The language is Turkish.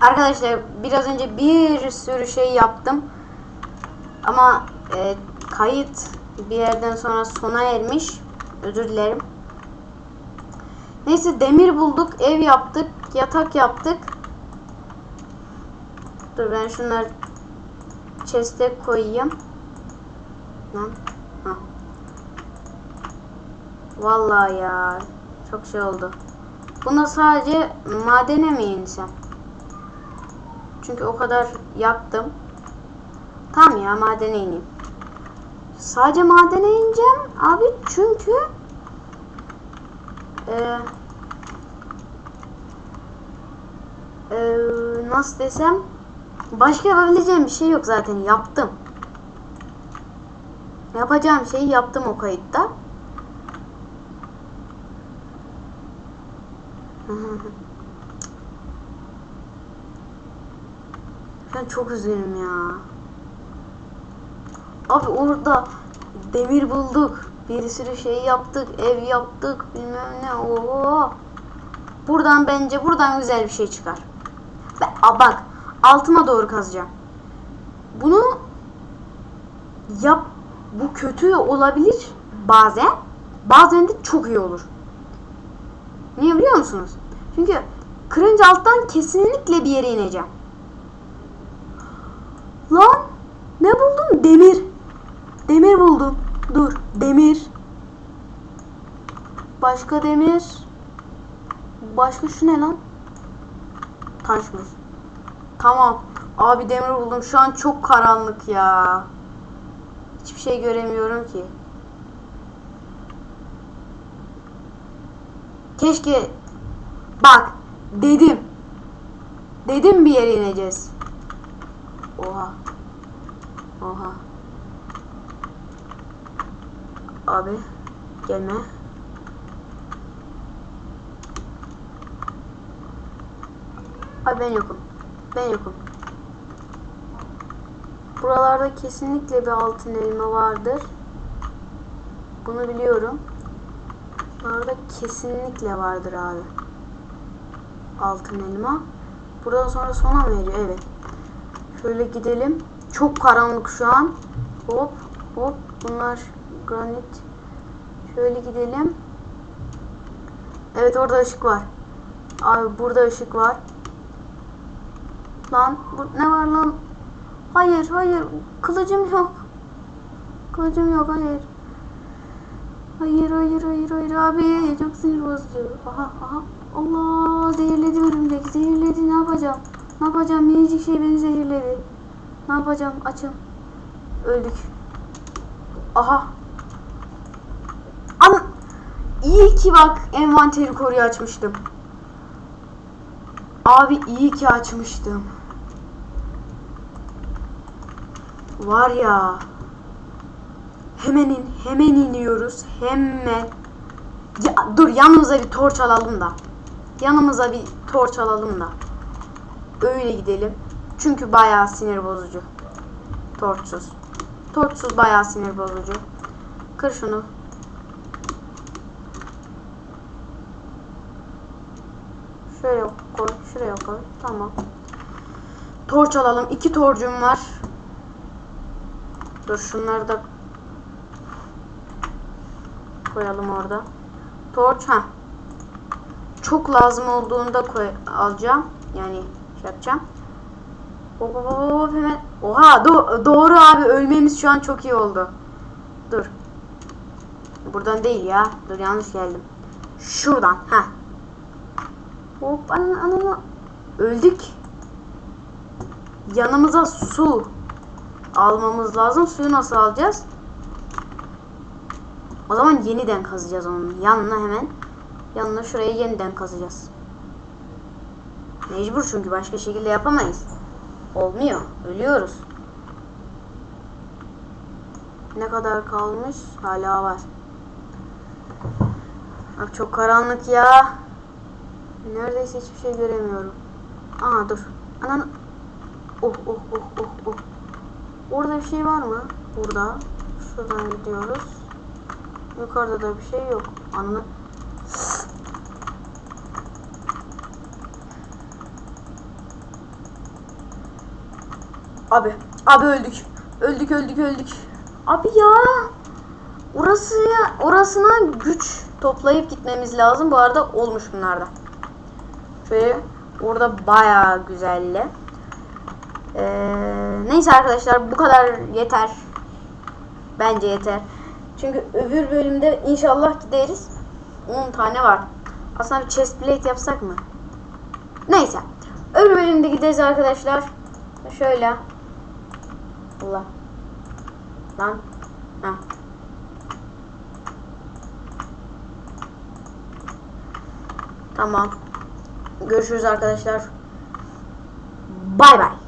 Arkadaşlar biraz önce bir sürü şey yaptım. Ama e, kayıt bir yerden sonra sona ermiş. Özür dilerim. Neyse demir bulduk, ev yaptık, yatak yaptık. Dur ben şunları chest'e koyayım. Lan. Ha. Vallahi ya çok şey oldu. Buna sadece madene mi insem? Çünkü o kadar yaptım. Tamam ya madene ineyim. Sadece madene ineceğim abi çünkü eee eee, nasıl desem başka yapabileceğim bir şey yok zaten yaptım. Yapacağım şeyi yaptım o kayıtta. Ben çok üzgünüm ya. Abi orada demir bulduk. Bir sürü şey yaptık. Ev yaptık. Bilmem ne. Oo. Buradan bence buradan güzel bir şey çıkar. A, bak altıma doğru kazacağım. Bunu yap bu kötü olabilir bazen. Bazen de çok iyi olur. Niye biliyor musunuz? Çünkü kırınca alttan kesinlikle bir yere ineceğim. Lan ne buldum? Demir. Demir buldum. Dur. Demir. Başka demir. Başka şu ne lan? Taşmış. Tamam. Abi demir buldum. Şu an çok karanlık ya. Hiçbir şey göremiyorum ki. Keşke bak dedim. Dedim bir yere ineceğiz. Oha. Oha. Abi gelme. Abi ben yokum. Ben yokum. Buralarda kesinlikle bir altın elma vardır. Bunu biliyorum. Buralarda kesinlikle vardır abi. Altın elma. Buradan sonra sona mı eriyor? Evet. Şöyle gidelim. Çok karanlık şu an. Hop hop. Bunlar granit. Şöyle gidelim. Evet orada ışık var. Abi burada ışık var. Lan bu ne var lan? Hayır hayır. Kılıcım yok. Kılıcım yok hayır. Hayır hayır hayır hayır abi çok sinir bozucu. Aha aha. Allah zehirledi örümcek zehirledi ne yapacağım? Ne yapacağım? Minicik şey beni zehirledi. Ne yapacağım? Açım. Öldük. Aha. An İyi ki bak envanteri koruyu açmıştım. Abi iyi ki açmıştım. Var ya. Hemen in, hemen iniyoruz. Hemen. Ya, dur yanımıza bir torç alalım da. Yanımıza bir torç alalım da. Öyle gidelim. Çünkü bayağı sinir bozucu. Torçsuz. Torçsuz bayağı sinir bozucu. Kır şunu. Şöyle koy, şuraya koy. Tamam. Torç alalım. İki torcum var. Dur şunları da koyalım orada. Torç ha. Çok lazım olduğunda koy alacağım. Yani yapacağım. Hop hemen. Oha do- doğru abi ölmemiz şu an çok iyi oldu. Dur. Buradan değil ya. Dur yanlış geldim. Şuradan. Ha. Hop anana anana. Öldük. Yanımıza su almamız lazım. Suyu nasıl alacağız? O zaman yeniden kazacağız onun yanına hemen. Yanına şuraya yeniden kazacağız. Mecbur çünkü başka şekilde yapamayız. Olmuyor. Ölüyoruz. Ne kadar kalmış? Hala var. Bak çok karanlık ya. Neredeyse hiçbir şey göremiyorum. Aa dur. Anan. Oh oh oh oh oh. Orada bir şey var mı? Burada. Şuradan gidiyoruz. Yukarıda da bir şey yok. Anla. Abi. Abi öldük. Öldük öldük öldük. Abi ya. Orası ya orasına güç toplayıp gitmemiz lazım. Bu arada olmuş bunlarda. Şöyle orada bayağı güzelli. Ee, neyse arkadaşlar bu kadar yeter. Bence yeter. Çünkü öbür bölümde inşallah gideriz. 10 tane var. Aslında bir chest plate yapsak mı? Neyse. Öbür bölümde gideriz arkadaşlar. Şöyle. Allah. Lan. Ha. Tamam. Görüşürüz arkadaşlar. Bay bay.